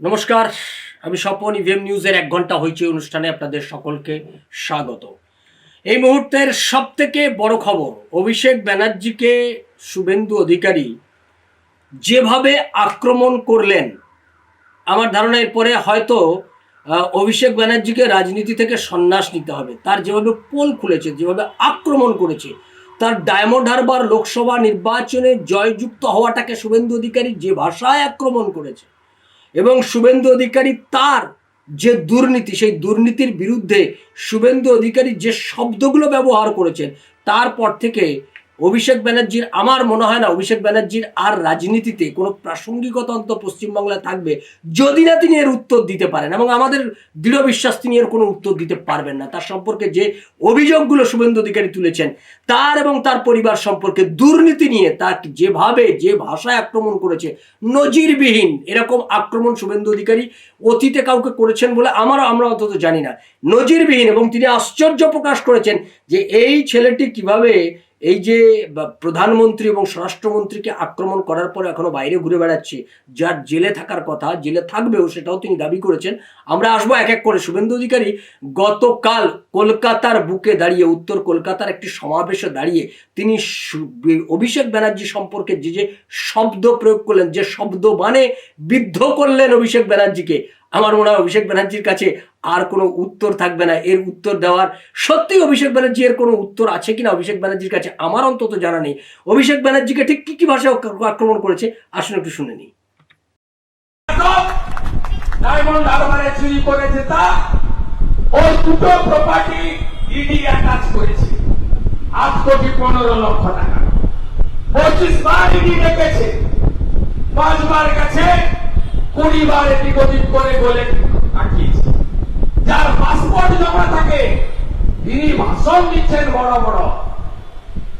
নমস্কার, আমি স্বপন, ইভিএম নিউজের এক ঘণ্টা হয়েছে অনুষ্ঠানে আপনাদের সকলকে স্বাগত। এই মুহূর্তের সব থেকে বড় খবর, অভিষেক ব্যানার্জিকে শুভেন্দু অধিকারী যেভাবে আক্রমণ করলেন, আমার ধারণা এরপরে হয়তো অভিষেক ব্যানার্জিকে রাজনীতি থেকে সন্ন্যাস নিতে হবে। তার যেভাবে পোল খুলেছে, যেভাবে আক্রমণ করেছে, তার ডায়মন্ড হারবার লোকসভা নির্বাচনে জয়যুক্ত হওয়াটাকে শুভেন্দু অধিকারী যে ভাষায় আক্রমণ করেছে এবং শুভেন্দু অধিকারী তার যে দুর্নীতি, সেই দুর্নীতির বিরুদ্ধে শুভেন্দু অধিকারী যে শব্দগুলো ব্যবহার করেছেন, তারপর থেকে অভিষেক ব্যানার্জির, আমার মনে হয় না অভিষেক ব্যানার্জির আর রাজনীতিতে কোনো প্রাসঙ্গিকতা অন্ত পশ্চিমবাংলায় থাকবে যদি না তিনি এর উত্তর দিতে পারেন এবং আমাদের দৃঢ় বিশ্বাস তিনি এর কোনো উত্তর দিতে পারবেন না। তার সম্পর্কে যে অভিযোগগুলো শুভেন্দু অধিকারী তুলেছেন, তার এবং তার পরিবার সম্পর্কে দুর্নীতি নিয়ে তার যেভাবে, যে ভাষায় আক্রমণ করেছে, নজিরবিহীন এরকম আক্রমণ শুভেন্দু অধিকারী অতীতে কাউকে করেছেন বলে আমারও, আমরা অন্তত জানি না। নজিরবিহীন এবং তিনি আশ্চর্য প্রকাশ করেছেন যে এই ছেলেটি কীভাবে এই যে প্রধানমন্ত্রী এবং স্বরাষ্ট্রমন্ত্রীকে আক্রমণ করার পর এখনও বাইরে ঘুরে বেড়াচ্ছে, যার জেলে থাকার কথা, জেলে থাকবেও সেটাও তিনি দাবি করেছেন। আমরা আসব এক এক করে। শুভেন্দু অধিকারী গতকাল কলকাতার বুকে দাঁড়িয়ে, উত্তর কলকাতার একটি সমাবেশে দাঁড়িয়ে তিনি অভিষেক ব্যানার্জি সম্পর্কে যে যে শব্দ প্রয়োগ করলেন, যে শব্দ মানে বিদ্ধ করলেন অভিষেক ব্যানার্জিকে। আমার মনে হয় অভিষেক ব্যানার্জির কাছে আর কোনো উত্তর থাকবে না। এর উত্তর দেওয়ার সত্যি অভিষেক ব্যানার্জি এর কোনো উত্তর আছে কিনা অভিষেক ব্যানার্জির কাছে আমার অন্তত জানা নেই। অভিষেক ব্যানার্জিকে ঠিক কি কি ভাষায় আক্রমণ করেছে? আসুন একটু শুনে নিই। ডায়মন্ড চুরি করেছে তা ওই দুটো প্রপার্টি ইডি অ্যাটাচ করেছে। আট কোটি পনেরো লক্ষ টাকা। পঁচিশ বার ইডি ডেকেছে, পাঁচবার গেছে কুড়ি বার এদিক ওদিক করে বলে আটকিয়েছে যার পাসপোর্ট জমা থাকে, তিনি ভাষণ দিচ্ছেন বড় বড়।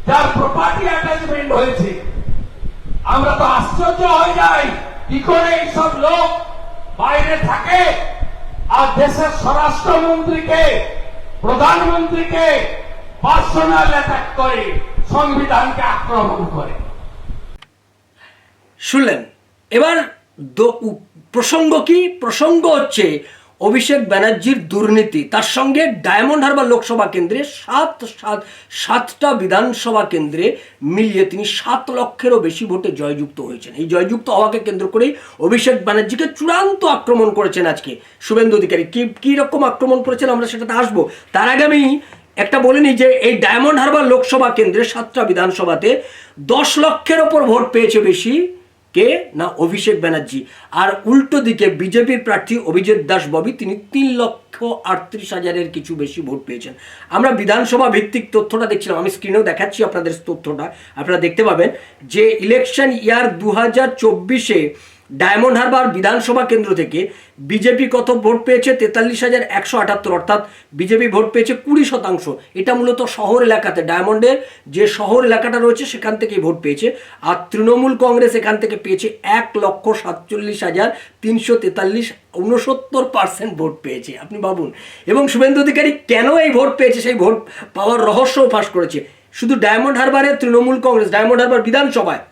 যার প্রপার্টি অ্যাটাচমেন্ট হয়েছে, আমরা তো আশ্চর্য হয়ে যাই কি করে এইসব লোক বাইরে থাকে। আর দেশের স্বরাষ্ট্রমন্ত্রীকে, প্রধানমন্ত্রীকে পার্সোনাল অ্যাটাক করে, সংবিধানকে আক্রমণ করে। শুনলেন? এবার প্রসঙ্গ কি? প্রসঙ্গ হচ্ছে অভিষেক ব্যানার্জির দুর্নীতি। তার সঙ্গে ডায়মন্ড হারবার লোকসভা কেন্দ্রে সাত সাত, সাতটা বিধানসভা কেন্দ্রে মিলিয়ে তিনি সাত লক্ষেরও বেশি ভোটে জয়যুক্ত হয়েছেন। এই জয়যুক্ত হওয়াকে কেন্দ্র করেই অভিষেক ব্যানার্জিকে চূড়ান্ত আক্রমণ করেছেন আজকে। শুভেন্দু অধিকারী, কি, কী রকম আক্রমণ করেছেন আমরা সেটাতে আসব। তার আগে আমি একটা বলে নিই যে এই ডায়মন্ড হারবার লোকসভা কেন্দ্রে সাতটা বিধানসভাতে দশ লক্ষের ওপর ভোট পেয়েছে বেশি। কে? না, অভিষেক ব্যানার্জি। আর উল্টো দিকে বিজেপির প্রার্থী অভিজিৎ দাস ববি তিনি তিন লক্ষ আটত্রিশ হাজারের কিছু বেশি ভোট পেয়েছেন। আমরা বিধানসভা ভিত্তিক তথ্যটা দেখছিলাম, আমি স্ক্রিনেও দেখাচ্ছি আপনাদের তথ্যটা। আপনারা দেখতে পাবেন যে ইলেকশন ইয়ার দু হাজার চব্বিশে ডায়মন্ড হারবার বিধানসভা কেন্দ্র থেকে বিজেপি কত ভোট পেয়েছে? তেতাল্লিশ হাজার একশো আটাত্তর, অর্থাৎ বিজেপি ভোট পেয়েছে কুড়ি শতাংশ। এটা মূলত শহর এলাকাতে, ডায়মন্ডের যে শহর এলাকাটা রয়েছে, সেখান থেকেই ভোট পেয়েছে। আর তৃণমূল কংগ্রেস এখান থেকে পেয়েছে এক লক্ষ সাতচল্লিশ হাজার তিনশো তেতাল্লিশ উনসত্তর পার্সেন্ট ভোট পেয়েছে। আপনি ভাবুন। এবং শুভেন্দু অধিকারী কেন এই ভোট পেয়েছে? সেই ভোট পাওয়ার রহস্যও ফাঁস করেছে। শুধু ডায়মন্ড হারবারে তৃণমূল কংগ্রেস, ডায়মন্ড হারবার বিধানসভায়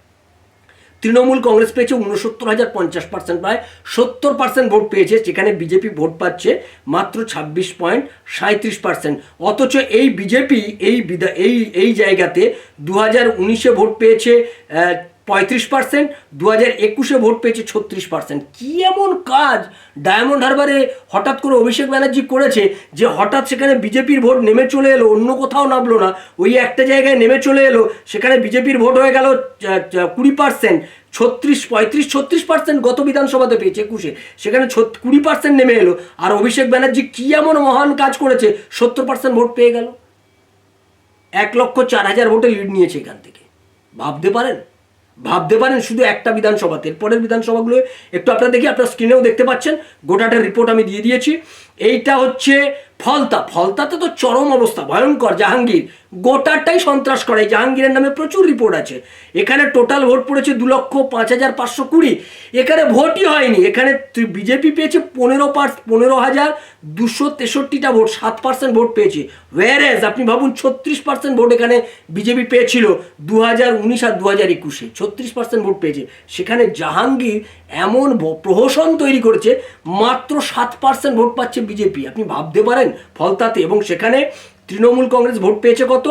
তৃণমূল কংগ্রেস পেয়েছে উনসত্তর হাজার পঞ্চাশ পার্সেন্ট প্রায় সত্তর পার্সেন্ট ভোট পেয়েছে, যেখানে বিজেপি ভোট পাচ্ছে মাত্র ছাব্বিশ পয়েন্ট সাঁত্রিশ পার্সেন্ট অথচ এই বিজেপি এই বিধা এই এই জায়গাতে দু হাজার উনিশে ভোট পেয়েছে পঁয়ত্রিশ পার্সেন্ট দু হাজার একুশে ভোট পেয়েছে ছত্রিশ পার্সেন্ট। কী এমন কাজ? ডায়মন্ড হারবারে হঠাৎ করে অভিষেক ব্যানার্জি করেছে যে হঠাৎ সেখানে বিজেপির ভোট নেমে চলে এলো, অন্য কোথাও নামলো না। ওই একটা জায়গায় নেমে চলে এলো, সেখানে বিজেপির ভোট হয়ে গেল কুড়ি পার্সেন্ট। ছত্রিশ, পঁয়ত্রিশ, ছত্রিশ পার্সেন্ট গত বিধানসভাতে পেয়েছে একুশে। সেখানে কুড়ি পার্সেন্ট নেমে এলো। আর অভিষেক ব্যানার্জি কী এমন মহান কাজ করেছে, সত্তর পার্সেন্ট ভোট পেয়ে গেল। এক লক্ষ চার হাজার ভোটে লিড নিয়েছে এখান থেকে। ভাবতে পারেন? ভাবতে পারেন শুধু একটা বিধানসভাতে এরপরের বিধানসভাগুলো একটু আপনারা দেখি, আপনার স্ক্রিনেও দেখতে পাচ্ছেন। গোটাটা রিপোর্ট আমি দিয়ে দিয়েছি। এইটা হচ্ছে ফলতা। ফলতাতে তো চরম অবস্থা, ভয়ঙ্কর, জাহাঙ্গীর। গোটাটাই সন্ত্রাস করে। জাহাঙ্গীরের নামে প্রচুর রিপোর্ট আছে। এখানে টোটাল ভোট পড়েছে দু লক্ষ পাঁচ হাজার পাঁচশো কুড়ি। এখানে ভোটই হয়নি। এখানে বিজেপি পেয়েছে পনেরো পার্স পনেরো হাজার দুশো তেষট্টিটা ভোট সাত পার্সেন্ট ভোট পেয়েছে। ওয়ারেজ আপনি ভাবুন, ছত্রিশ পার্সেন্ট ভোট এখানে বিজেপি পেয়েছিল দু হাজার উনিশ আর দু হাজার একুশে। ছত্রিশ পার্সেন্ট ভোট পেয়েছে। সেখানে জাহাঙ্গীর এমন প্রহসন তৈরি করেছে, মাত্র সাত পার্সেন্ট ভোট পাচ্ছে বিজেপি আপনি ভাবতে পারেন ফলতাতে। এবং সেখানে তৃণমূল কংগ্রেস ভোট পেয়েছে কত?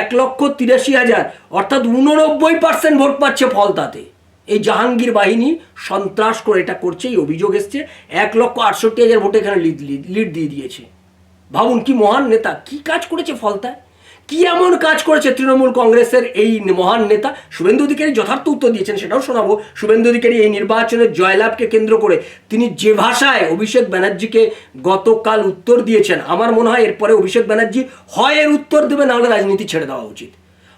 এক লক্ষ তিরাশি হাজার। অর্থাৎ উননব্বই পার্সেন্ট ভোট পাচ্ছে ফলতাতে। এই জাহাঙ্গীর বাহিনী সন্ত্রাস করে এটা করছে, এই অভিযোগ এসছে। এক লক্ষ আটষট্টি হাজার ভোটে এখানে লিড লিড দিয়ে দিয়েছে। ভাবুন কি মহান নেতা, কি কাজ করেছে ফলতায়? কি এমন কাজ করেছে তৃণমূল কংগ্রেসের এই মহান নেতা? শুভেন্দু অধিকারী যথার্থ উত্তর দিয়েছেন, সেটাও শোনাবো। শুভেন্দু অধিকারী এই নির্বাচনের জয়লাভকে কেন্দ্র করে তিনি যে ভাষায় অভিষেক ব্যানার্জিকে গতকাল উত্তর দিয়েছেন, আমার মনে হয় এরপরে অভিষেক ব্যানার্জি হয় এর উত্তর দেবে নাহলে রাজনীতি ছেড়ে দেওয়া উচিত।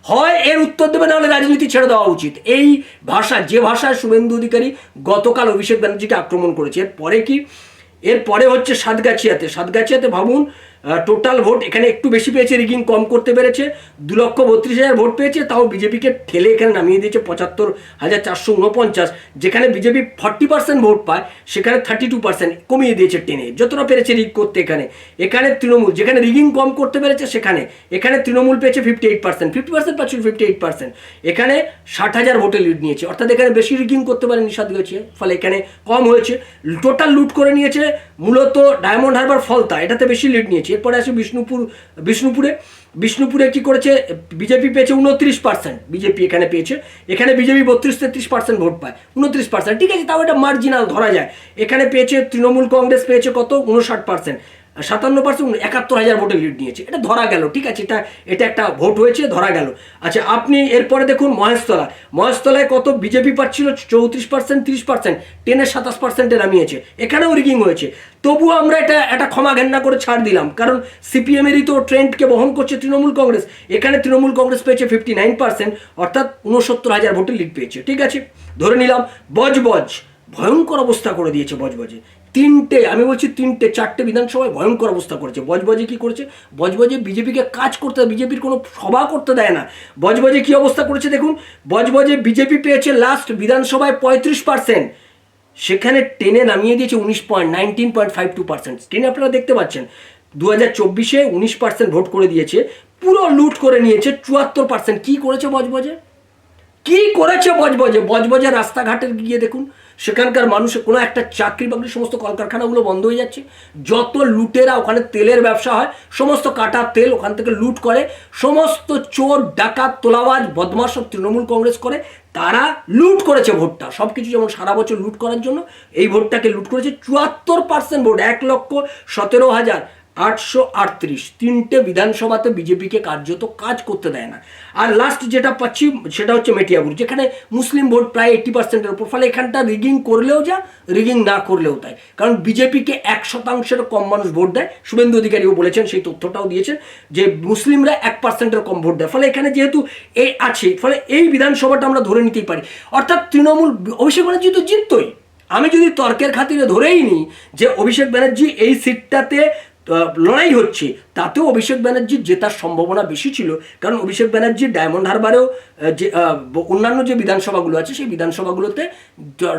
হয় এর উত্তর দেবে নাহলে রাজনীতি ছেড়ে দেওয়া উচিত। এই ভাষা, যে ভাষায় শুভেন্দু অধিকারী গতকাল অভিষেক ব্যানার্জিকে আক্রমণ করেছে এরপরে কি? এরপরে হচ্ছে সাতগাছিয়াতে। সাতগাছিয়াতে ভাবুন টোটাল ভোট এখানে একটু বেশি পেয়েছে রিগিং কম করতে পেরেছে, দু লক্ষ বত্রিশ হাজার ভোট পেয়েছে, তাও বিজেপিকে ঠেলে এখানে নামিয়ে দিয়েছে পঁচাত্তর হাজার চারশো উনপঞ্চাশ। যেখানে বিজেপি ফর্টি পার্সেন্ট ভোট পায়, সেখানে থার্টি টু পার্সেন্ট কমিয়ে দিয়েছে টেনে, যতটা পেরেছে রিগ করতে এখানে। এখানে তৃণমূল, যেখানে রিগিং কম করতে পেরেছে, সেখানে। এখানে তৃণমূল পেয়েছে fifty eight percent fifty percent পাচ্ছিল ফিফটি এইট পার্সেন্ট এখানে ষাট হাজার ভোটে লিড নিয়েছে, অর্থাৎ এখানে বেশি রিগিং করতে পারেনি সাতগাছিয়া ফলে এখানে কম হয়েছে। টোটাল লুট করে নিয়েছে, মূলত ডায়মন্ড হারবার ফলতা, এটাতে বেশি লিড নিয়েছে। এরপরে আসে বিষ্ণুপুর, বিষ্ণুপুরে। বিষ্ণুপুরে কি করেছে? বিজেপি পেয়েছে উনত্রিশ পার্সেন্ট বিজেপি এখানে পেয়েছে। এখানে বিজেপি বত্রিশ তেত্রিশ পার্সেন্ট ভোট পায়। উনত্রিশ পার্সেন্ট ঠিক আছে, তাও এটা মার্জিনাল ধরা যায়। এখানে পেয়েছে তৃণমূল কংগ্রেস পেয়েছে কত? উনষাট পার্সেন্ট সাতান্ন পার্সেন্ট একাত্তর হাজার ভোটে লিড নিয়েছে। এটা ধরা গেল, ঠিক আছে? এটা এটা একটা ভোট হয়েছে, ধরা গেল। আচ্ছা আপনি এরপরে দেখুন মহেশতলা। মহেশতলায় কত বিজেপি পাচ্ছিল চৌত্রিশ পার্সেন্ট, তিরিশ পার্সেন্ট টেনের সাতাশ পার্সেন্টে নামিয়েছে। এখানেও রিগিং হয়েছে। তবুও আমরা এটা, একটা ক্ষমা ঘেন্না করে ছাড় দিলাম। কারণ সিপিএমেরই তো ট্রেন্ডকে বহন করছে তৃণমূল কংগ্রেস। এখানে তৃণমূল কংগ্রেস পেয়েছে ফিফটি নাইন পার্সেন্ট, অর্থাৎ উনসত্তর হাজার ভোটে লিড পেয়েছে। ঠিক আছে? ধরে নিলাম, বজবজ, ভয়ঙ্কর অবস্থা করে দিয়েছে বজবজে। তিনটে, আমি বলছি তিনটে, চারটে বিধানসভায় ভয়ঙ্কর অবস্থা করেছে। বজবজে কি করেছে? বজবজে বিজেপিকে কাজ করতে, বিজেপির কোনো সভা করতে দেয় না। বজবজে কি অবস্থা করেছে দেখুন? বজবজে বিজেপি পেয়েছে লাস্ট বিধানসভায় পঁয়ত্রিশ পার্সেন্ট সেখানে টেনে নামিয়ে দিয়েছে উনিশ point nineteen point five two percent টেনে আপনারা দেখতে পাচ্ছেন দু হাজার চব্বিশে উনিশ পার্সেন্ট ভোট করে দিয়েছে, পুরো লুট করে নিয়েছে চুয়াত্তর পার্সেন্ট কী করেছে বজবজে? কী করেছে বজবজে? বজবজে রাস্তাঘাটে গিয়ে দেখুন সেখানকার মানুষের কোনো একটা চাকরি বাকরি সমস্ত কলকারখানাগুলো বন্ধ হয়ে যাচ্ছে। যত লুটেরা ওখানে তেলের ব্যবসা হয়, সমস্ত কাটা তেল ওখান থেকে লুট করে, সমস্ত চোর, ডাকাত, তোলাবাজ বদমাস সব তৃণমূল কংগ্রেস করে, তারা লুট করেছে ভোটটা। সব কিছু যেমন সারা বছর লুট করার জন্য, এই ভোটটাকে লুট করেছে চুয়াত্তর পার্সেন্ট ভোট, এক লক্ষ সতেরো হাজার আটশো আটত্রিশ, তিনটে বিধানসভাতে বিজেপিকে কার্যত কাজ করতে দেয় না। আর লাস্ট যেটা পাচ্ছি, সেটা হচ্ছে মেটিয়াপুর যেখানে মুসলিম ভোট প্রায় এইটি পার্সেন্টের উপর, ফলে এখানটা রিগিং করলেও যা রিগিং না করলেও তাই। কারণ বিজেপিকে এক শতাংশের কম মানুষ ভোট দেয়। শুভেন্দু অধিকারীও বলেছেন, সেই তথ্যটাও দিয়েছেন, যে মুসলিমরা এক পার্সেন্টের কম ভোট দেয়। ফলে এখানে যেহেতু এই আছে, ফলে এই বিধানসভাটা আমরা ধরে নিতেই পারি। অর্থাৎ তৃণমূল, অভিষেক ব্যানার্জি তো জিততই। আমি যদি তর্কের খাতিরে ধরেই নিই যে অভিষেক ব্যানার্জি এই সিটটাতে লড়াই হচ্ছে। তাতেও অভিষেক ব্যানার্জির জেতার সম্ভাবনা বেশি ছিল। কারণ অভিষেক ব্যানার্জি ডায়মন্ড হারবারেও যে অন্যান্য যে বিধানসভাগুলো আছে, সেই বিধানসভাগুলোতে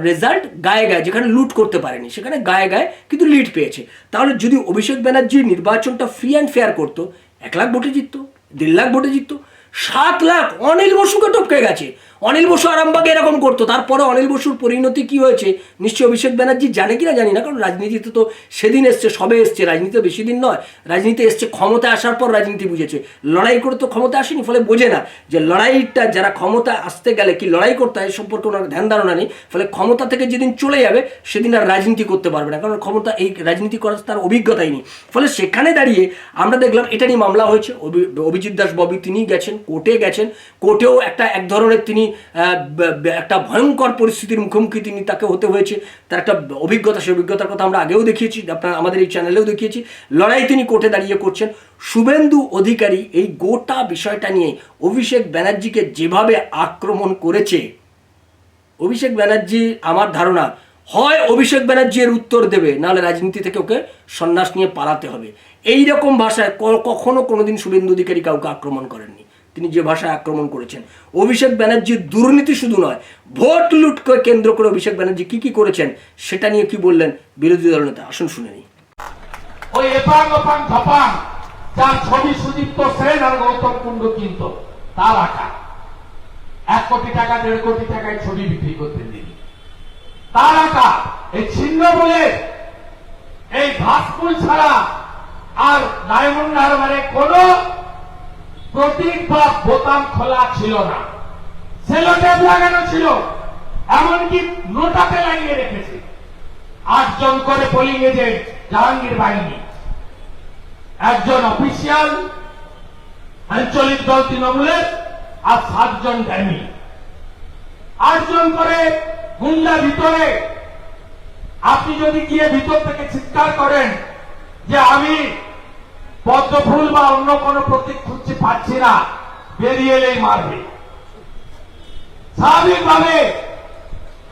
রেজাল্ট গায়ে গায়ে, যেখানে লুট করতে পারেনি, সেখানে গায়ে গায়ে কিন্তু লিড পেয়েছে। তাহলে যদি অভিষেক ব্যানার্জি নির্বাচনটা ফ্রি অ্যান্ড ফেয়ার করতো, এক লাখ ভোটে জিততো, দেড় লাখ ভোটে জিততো সাত লাখ অনিল বসুকে টপকে গেছে। অনিল বসু আরামবাগে এরকম করতো। তারপরে অনিল বসুর পরিণতি কি হয়েছে? নিশ্চয়ই অভিষেক ব্যানার্জি জানে কিনা জানি না, কারণ রাজনীতিতে তো সেদিন এসছে, সবে এসছে। রাজনীতিতে বেশি দিন নয়, রাজনীতি এসছে ক্ষমতা আসার পর রাজনীতি বুঝেছে। লড়াই করে তো ক্ষমতা আসেনি, ফলে বোঝে না যে লড়াইটা যারা ক্ষমতা আসতে গেলে কি লড়াই করতে হয় সম্পর্কে ওনার ধ্যান ধারণা নেই। ফলে ক্ষমতা থেকে যেদিন চলে যাবে, সেদিন আর রাজনীতি করতে পারবে না, কারণ ক্ষমতা এই রাজনীতি করার তার অভিজ্ঞতাই নেই। ফলে সেখানে দাঁড়িয়ে আমরা দেখলাম এটা নিয়ে মামলা হয়েছে। অভি- অভিজিৎ দাস ববি তিনি গেছেন। কোর্টে গেছেন। কোর্টেও একটা এক ধরনের তিনি একটা ভয়ঙ্কর পরিস্থিতির মুখোমুখি তিনি তাকে হতে হয়েছে। তার একটা অভিজ্ঞতা, সেই অভিজ্ঞতার কথা আমরা আগেও দেখিয়েছি, আপনার আমাদের এই চ্যানেলেও দেখিয়েছি। লড়াই তিনি কোর্টে দাঁড়িয়ে করছেন। শুভেন্দু অধিকারী এই গোটা বিষয়টা নিয়ে অভিষেক ব্যানার্জিকে যেভাবে আক্রমণ করেছে, অভিষেক ব্যানার্জি আমার ধারণা, হয় অভিষেক ব্যানার্জি এর উত্তর দেবে, নাহলে রাজনীতি থেকে ওকে সন্ন্যাস নিয়ে পালাতে হবে। এই রকম ভাষায় কখনো কোনোদিন শুভেন্দু অধিকারী কাউকে আক্রমণ করেননি। তিনি যে ভাষায় আক্রমণ করেছেন। অভিষেক ব্যানার্জির দুর্নীতি শুধু নয়, ভোট লুটকে কেন্দ্র করে অভিষেক ব্যানার্জি কি কি করেছেন সেটা নিয়ে কি বললেন বিরোধী দলনেতা আসুন শুনে নিই। ওই এপাং ওপাং ধপাং, যার ছবি সুদীপ্ত সেন আর গৌতম তার আঁকা। এক কোটি টাকা, দেড় কোটি টাকায় ছবি বিক্রি করতেন তিনি তার আঁকা, এই ছিন্ন বলে এই ছাড়া আর ডায়মন্ড হারবারে কোন প্রতীক বা বোতাম খোলা ছিল না। সেলোটেপ লাগানো ছিল, এমনকি নোটাতে লাগিয়ে রেখেছে। আটজন করে পোলিং এজেন্ট জাহাঙ্গীর বাহিনী। একজন অফিসিয়াল আঞ্চলিক দল তৃণমূলের, আর সাতজন ড্যামি আটজন করে গুন্ডা ভিতরে। আপনি যদি গিয়ে ভিতর থেকে চিৎকার করেন যে আমি পদ্ম ফুল বা অন্য কোনো প্রতীক খুঁজছি পাচ্ছি না। বেরিয়ে এলেই মারবে। স্বাভাবিকভাবে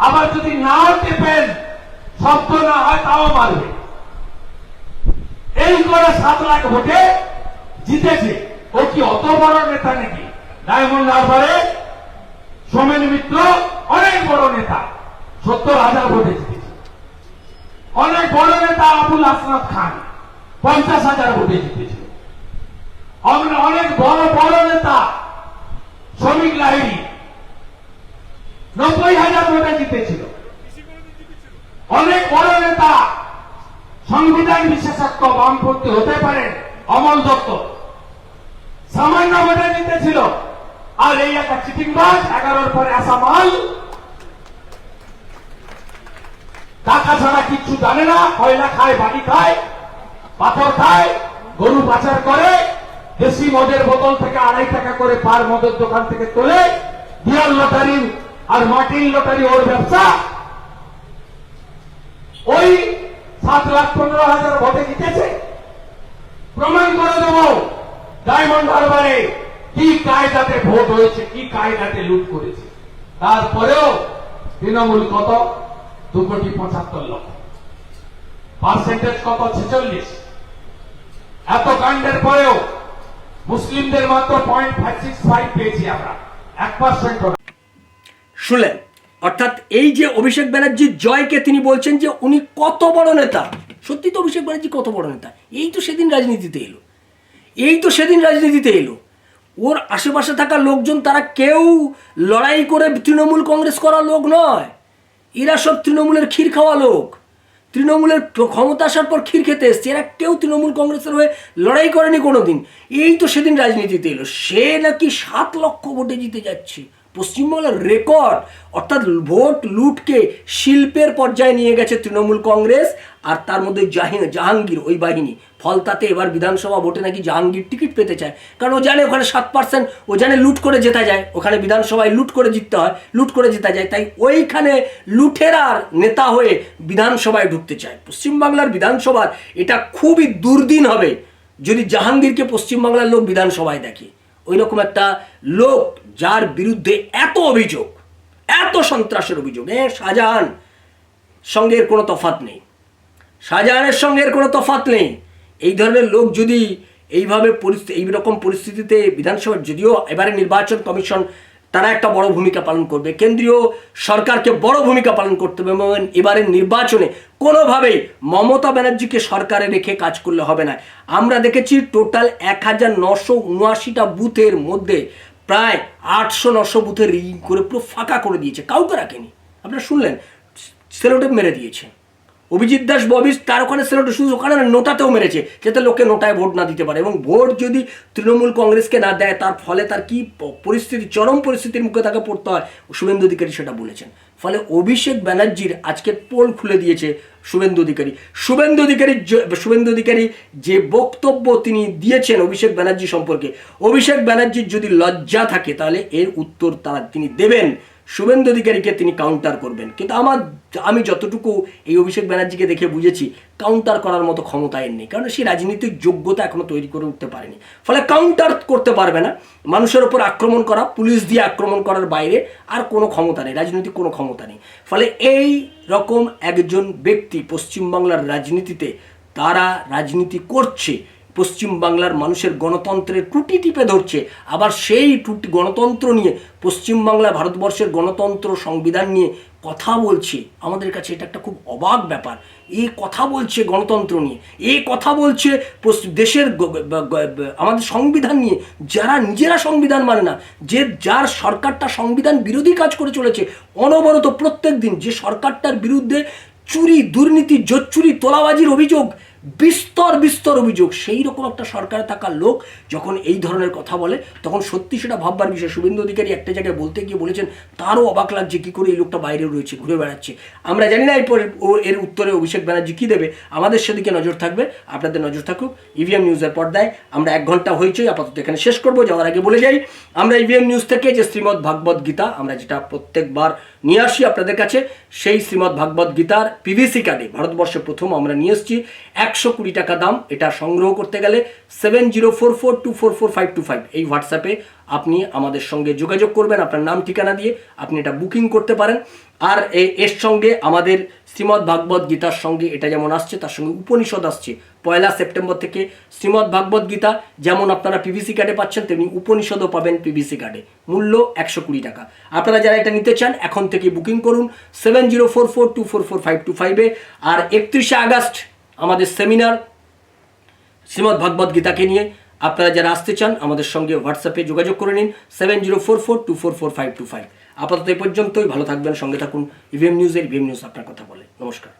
আবার যদি নাও টেপেন, শব্দ না হয় তাও মারবে। এই করে সাত লাখ ভোটে জিতেছে। ও কি অত বড় নেতা নাকি? ডায়মন্ড হারবারে সোমেন মিত্র অনেক বড় নেতা, সত্তর হাজার ভোটে জিতেছে। অনেক বড় নেতা আবুল আসনাদ খান। পঞ্চাশ হাজার ভোটে জিতেছিল। অনেক- অনেক বড় বড় নেতা, শ্রমিক লাহিড়ী নব্বই হাজার ভোটে জিতেছিল। অনেক বড় নেতা, সংবিধান বিশেষজ্ঞ বামপন্থী হতে পারেন অমল দত্ত। সামান্য ভোটে জিতেছিল। আর এই একটা চিটিংবাজ, এগারোর পরে আসা মাল। টাকা ছাড়া কিচ্ছু জানে না, কয়লা খায় বাড়ি খায়। পাথর খায়, গরু পাচার করে, দেশি মদের বোতল থেকে আড়াই টাকা করে পার মদের দোকান থেকে তোলে বিয়ার লটারি আর মাটির লটারি ওর ব্যবসা। ওই সাত লাখ পনেরো হাজার ভোটে জিতেছে। প্রমাণ করে দেব, ডায়মন্ড হারবারে কি কায়দাতে ভোট হয়েছে, কি কায়দাতে লুট করেছে। তারপরেও তৃণমূল কত? দু কোটি পঁচাত্তর লক্ষ। পার্সেন্টেজ কত? ছেচল্লিশ। এত কাণ্ডের পরেও মুসলিমদের মাত্র পয়েন্ট ফাইভ সিক্স ফাইভ পেয়েছি আমরা। এক পার্সেন্ট শুনলেন? অর্থাৎ এই যে অভিষেক ব্যানার্জির জয়কে তিনি বলছেন যে উনি কত বড় নেতা। সত্যি তো অভিষেক ব্যানার্জি কত বড় নেতা। এই তো সেদিন রাজনীতিতে এলো। এই তো সেদিন রাজনীতিতে এলো। ওর আশেপাশে থাকা লোকজন, তারা কেউ লড়াই করে তৃণমূল কংগ্রেস করা লোক নয়। এরা সব তৃণমূলের ক্ষীর খাওয়া লোক। তৃণমূলের ক্ষমতা আসার পর ক্ষীর খেতে এসছে। এরা কেউ তৃণমূল কংগ্রেসের হয়ে লড়াই করেনি কোনোদিন। এই তো সেদিন রাজনীতিতে এলো। সে নাকি সাত লক্ষ ভোটে জিতে যাচ্ছে। পশ্চিমবঙ্গের রেকর্ড অর্থাৎ ভোট লুটকে শিল্পের পর্যায়ে নিয়ে গেছে তৃণমূল কংগ্রেস আর তার মধ্যে জাহিন জাহাঙ্গীর, ওই বাহিনী। ফল তাতে এবার বিধানসভা ভোটে নাকি জাহাঙ্গীর টিকিট পেতে চায়। কারণ ও জানে ওখানে সাত পার্সেন্ট ও জানে লুট করে জেতা যায়। ওখানে বিধানসভায় লুট করে জিততে হয়, লুট করে জেতা যায়। তাই ওইখানে লুঠেরার নেতা হয়ে বিধানসভায় ঢুকতে চায়। পশ্চিমবাংলার বিধানসভার এটা খুবই দুর্দিন হবে যদি জাহাঙ্গীরকে পশ্চিমবাংলার লোক বিধানসভায় দেখে। ওই রকম একটা লোক যার বিরুদ্ধে এত অভিযোগ, এত সন্ত্রাসের অভিযোগ, এ শাহজাহান সঙ্গে এর কোনো তফাত নেই। শাহজাহানের সঙ্গে এর কোনো তফাত নেই। এই ধরনের লোক যদি এইভাবে পরিস্থিতি এইরকম পরিস্থিতিতে বিধানসভার, যদিও এবারে নির্বাচন কমিশন তারা একটা বড় ভূমিকা পালন করবে, কেন্দ্রীয় সরকারকে বড় ভূমিকা পালন করতে হবে, এবং এবারের নির্বাচনে কোনোভাবেই মমতা ব্যানার্জিকে সরকারে রেখে কাজ করলে হবে না। আমরা দেখেছি টোটাল এক হাজার নশো উনআশিটা বুথের মধ্যে প্রায় আটশো নশো বুথে রিং করে পুরো ফাঁকা করে দিয়েছে, কাউকে রাখেনি। আপনারা শুনলেন সেলোটেপ মেরে দিয়েছে। অভিজিৎ দাস ববি তার ওখানে সেলোটে শুধু ওখানে নোটাতেও মেরেছে, যাতে লোকে নোটায় ভোট না দিতে পারে। এবং ভোট যদি তৃণমূল কংগ্রেসকে না দেয়, তার ফলে তার কি পরিস্থিতি, চরম পরিস্থিতির মুখে তাকে পড়তে হয়, শুভেন্দু অধিকারী সেটা বলেছেন। ফলে অভিষেক ব্যানার্জির আজকের পোল খুলে দিয়েছে শুভেন্দু অধিকারী। শুভেন্দু অধিকারী শুভেন্দু অধিকারী যে বক্তব্য তিনি দিয়েছেন অভিষেক ব্যানার্জি সম্পর্কে, অভিষেক ব্যানার্জির যদি লজ্জা থাকে, তাহলে এর উত্তর তারা তিনি দেবেন। শুভেন্দু অধিকারীকে তিনি কাউন্টার করবেন। কিন্তু আমার, আমি যতটুকু এই অভিষেক ব্যানার্জিকে দেখে বুঝেছি কাউন্টার করার মতো ক্ষমতা এর নেই। কারণ সেই রাজনীতিক যোগ্যতা এখনও তৈরি করে উঠতে পারেনি। ফলে কাউন্টার করতে পারবে না। মানুষের ওপর আক্রমণ করা, পুলিশ দিয়ে আক্রমণ করার বাইরে আর কোনো ক্ষমতা নেই, রাজনৈতিক কোনো ক্ষমতা নেই। ফলে এই রকম একজন ব্যক্তি পশ্চিমবাংলার রাজনীতিতে তারা রাজনীতি করছে পশ্চিমবাংলার মানুষের গণতন্ত্রের ত্রুটি টিপে ধরছে। আবার সেই ত্রুটি গণতন্ত্র নিয়ে পশ্চিমবাংলা ভারতবর্ষের গণতন্ত্র সংবিধান নিয়ে কথা বলছে। আমাদের কাছে এটা একটা খুব অবাক ব্যাপার। এই কথা বলছে গণতন্ত্র নিয়ে। এই কথা বলছে দেশের আমাদের সংবিধান নিয়ে। যারা নিজেরা সংবিধান মানে না, যে যার সরকারটা সংবিধান বিরোধী কাজ করে চলেছে, অনবরত প্রত্যেক দিন যে সরকারটার বিরুদ্ধে চুরি, দুর্নীতি, জোচ্চুরি, তোলাবাজির অভিযোগ বিস্তর বিস্তর অভিযোগ। সেই রকম একটা সরকারে থাকা লোক যখন এই ধরনের কথা বলে, তখন সত্যি সেটা ভাববার বিষয়। শুভেন্দু অধিকারী একটা জায়গায় বলতে গিয়ে বলেছেন, তারও অবাক লাগছে কী করে এই লোকটা বাইরে রয়েছে, ঘুরে বেড়াচ্ছে। আমরা জানি না এরপরে ও এর উত্তরে অভিষেক ব্যানার্জি কী দেবে। আমাদের সেদিকে নজর থাকবে। আপনাদের নজর থাকুক। ইভিএম নিউজের পর্দায় আমরা এক ঘণ্টা হয়েছে আপাতত এখানে শেষ করব। যাওয়ার আগে বলে যাই, আমরা ইভিএম নিউজ থেকে যে শ্রীমৎ ভাগবত গীতা, আমরা যেটা প্রত্যেকবার নিয়ে আসি আপনাদের কাছে। সেই শ্রীমৎ ভাগবত গীতার পিভিসি কার্ডে ভারতবর্ষে প্রথম আমরা নিয়ে এসেছি একশো কুড়ি টাকা দাম। এটা সংগ্রহ করতে গেলে seven zero four four two four four five two five এই হোয়াটসঅ্যাপে আপনি আমাদের সঙ্গে যোগাযোগ করবেন। আপনার নাম, ঠিকানা দিয়ে আপনি এটা বুকিং করতে পারেন। আর এর সঙ্গে আমাদের শ্রীমদ্ ভাগবত গীতার সঙ্গে এটা যেমন আসছে, তার সঙ্গে উপনিষদ আসছে। পয়লা সেপ্টেম্বর থেকে শ্রীমদ্ ভাগবত গীতা যেমন আপনারা পিভিসি কার্ডে পাচ্ছেন, তেমনি উপনিষদও পাবেন পিভিসি কার্ডে মূল্য একশো কুড়ি টাকা। আপনারা যারা এটা নিতে চান, এখন থেকে বুকিং করুন seven zero four four two four four five two ফাইভে আর একত্রিশে আগস্ট আমাদের সেমিনার শ্রীমদ্ ভাগবত গীতাকে নিয়ে। আপনারা যারা আসতে চান, আমাদের সঙ্গে হোয়াটসঅ্যাপে যোগাযোগ করে নিন seven zero four four two four four five two five আপাতত এই পর্যন্তই, ভালো থাকবেন, সঙ্গে থাকুন ইভিএম নিউজের ইভিএম নিউজ আপনার কথা বলে। নমস্কার।